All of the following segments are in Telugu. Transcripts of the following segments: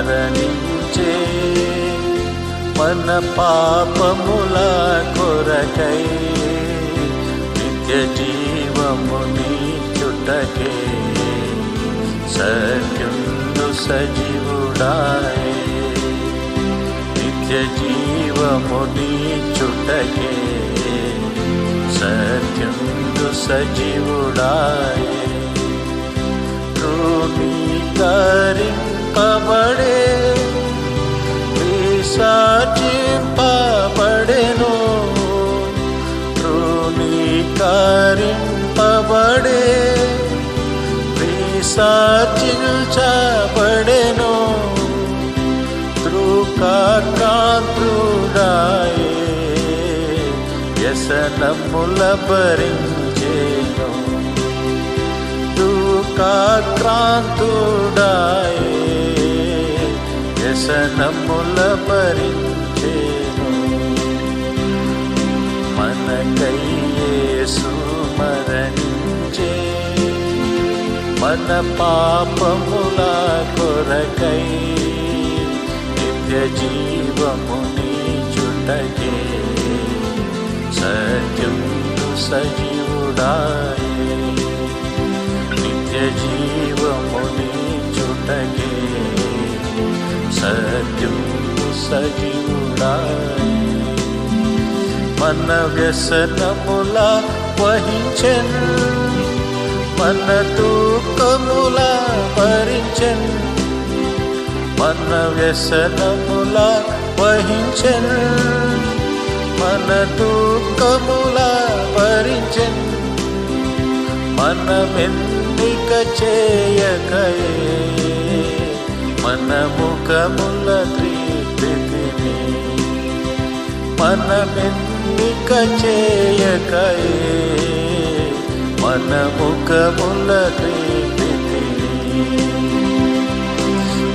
మరణించే మన పాపముల కొరకై నిత్య జీవముని చుటకే సత్యుండు సజీవుడాయే. నిత్య జీవముని చుటకే సత్యుండు సజీవుడాయే ధృవీకరింపబడే విసర్జించబడెను త్రుకాకాంతుడాయే వ్యసనముల భరించేను దుఃఖాక్రాంతుడాయే వ్యసనముల భరించేను మనకై యేసు మరణించే మన పాపముల కొరకై నిత్య జీవముని చుటకే సత్యుండు సజీవుడాయే. నిత్య జీవముని చుటకే సత్యుండు సజీవుడాయే. మన వ్యసనముల వహించను మన దుఃఖముల భరించెన్ మన వ్యసనముల వహించెన్ మన దుఃఖముల భరించెన్ మనమెన్నిక చేయకయే మన ముఖముల త్రిప్తిని మనమెన్నిక చేయకయే. మన ముఖముల త్రిప్తిని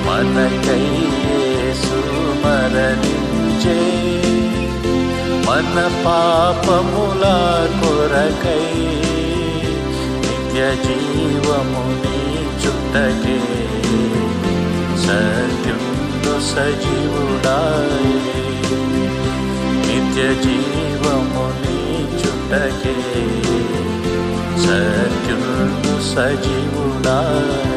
మనకై మరణించే మన పాపముల కొరకై నిత్య జీవముని చుట్టకే. సత్యుండు సజీవుడాయి చుట్టకే సత్యుండు సజీవుడాయే